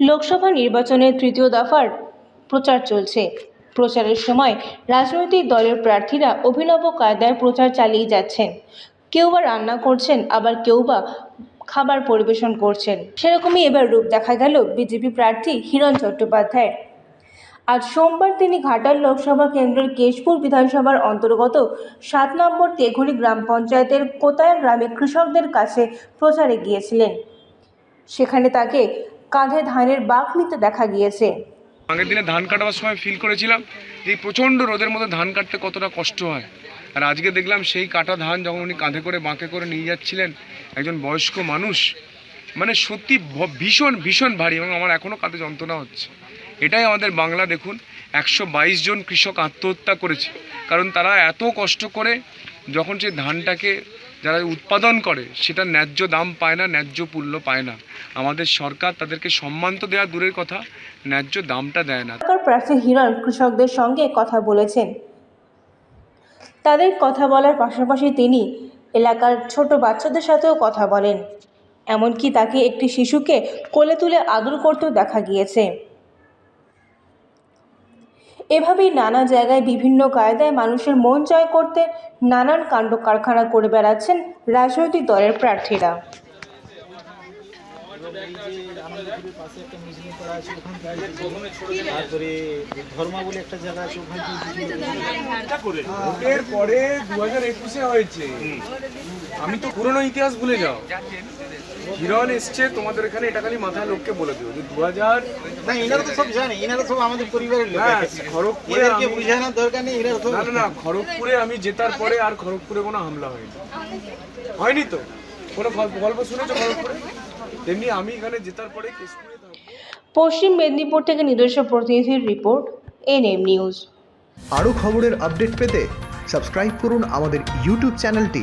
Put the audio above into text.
লোকসভা নির্বাচনের তৃতীয় দফার প্রচার চলছে। প্রচারের সময় রাজনৈতিক দলের প্রার্থীরা অভিনব কায়দায় প্রচার চালিয়ে যাচ্ছেন। কেউ বা রান্না করছেন, আবার কেউ বা খাবার পরিবেশন করছেন। সেরকমই এবার রূপ দেখা গেল বিজেপি প্রার্থী হিরণ চট্টোপাধ্যায়ের। আজ সোমবার তিনি ঘাটাল লোকসভা কেন্দ্রের কেশপুর বিধানসভার অন্তর্গত সাত নম্বর তেঘুলি গ্রাম পঞ্চায়েতের কোতায়া গ্রামে কৃষকদের কাছে প্রচারে গিয়েছিলেন। সেখানে তাকে কাঁধে ধানের বাঁক নিতে দেখা গিয়েছে। আগের দিনে ধান কাটাবার সময় ফিল করেছিলাম, যে প্রচণ্ড রোদের মধ্যে ধান কাটতে কতটা কষ্ট হয়। আর আজকে দেখলাম সেই কাটা ধান যখন উনি কাঁধে করে বাঁকে করে নিয়ে যাচ্ছিলেন একজন বয়স্ক মানুষ মানে সত্যি ভীষণ ভীষণ ভারী এবং আমার এখনও কাঁধে যন্ত্রণা হচ্ছে। এটাই আমাদের বাংলা দেখুন, একশো বাইশ জন কৃষক আত্মহত্যা করেছে। কারণ তারা এত কষ্ট করে যখন সেই ধানটাকে যারা উৎপাদন করে, সেটা ন্যায্য দাম পায় না, ন্যায্য মূল্য পায় না। আমাদের সরকার তাদেরকে সম্মান তো দেওয়া দূরের কথা, ন্যায্য দামটা দেয় না। প্রার্থী হিরণ কৃষকদের সঙ্গে কথা বলেছেন। তাদের কথা বলার পাশাপাশি তিনি এলাকার ছোট বাচ্চাদের সাথেও কথা বলেন। এমনকি তাকে একটি শিশুকে কোলে তুলে আদর করতেও দেখা গিয়েছে। এভাবেই নানা জায়গায় বিভিন্ন কায়দায় মানুষের মন জয় করতে নানান কাণ্ড কারখানা করে বেড়াচ্ছেন রাজনৈতিক দলের প্রার্থীরা। আমি তো পুরনো ইতিহাস ভুলে যাও। হিরণ এসছে তোমাদের এখানে এটা খালি মাথায় লোককে বলে দিও যে দু হাজার না এনারা তো সব জানে এনারা সব আমাদের পরিবারের লোক। হ্যাঁ, খড়গপুরে এদেরকে বুঝানোর দরকার নেই এনারা সব না না না খড়গপুরে আমি জেতার পরে আর খড়গপুরে কোনো হামলা হয়নি। হয়নি তো? কোনো গল্প গল্প শুনেছো খড়গপুরে? তেমনি আমি এখানে জেতার পরে কেশপুরে পশ্চিম মেদিনীপুর থেকে নিজস্ব প্রতিনিধির রিপোর্ট এনএম নিউজ। আরও খবরের আপডেট পেতে সাবস্ক্রাইব করুন আমাদের ইউটিউব চ্যানেলটি।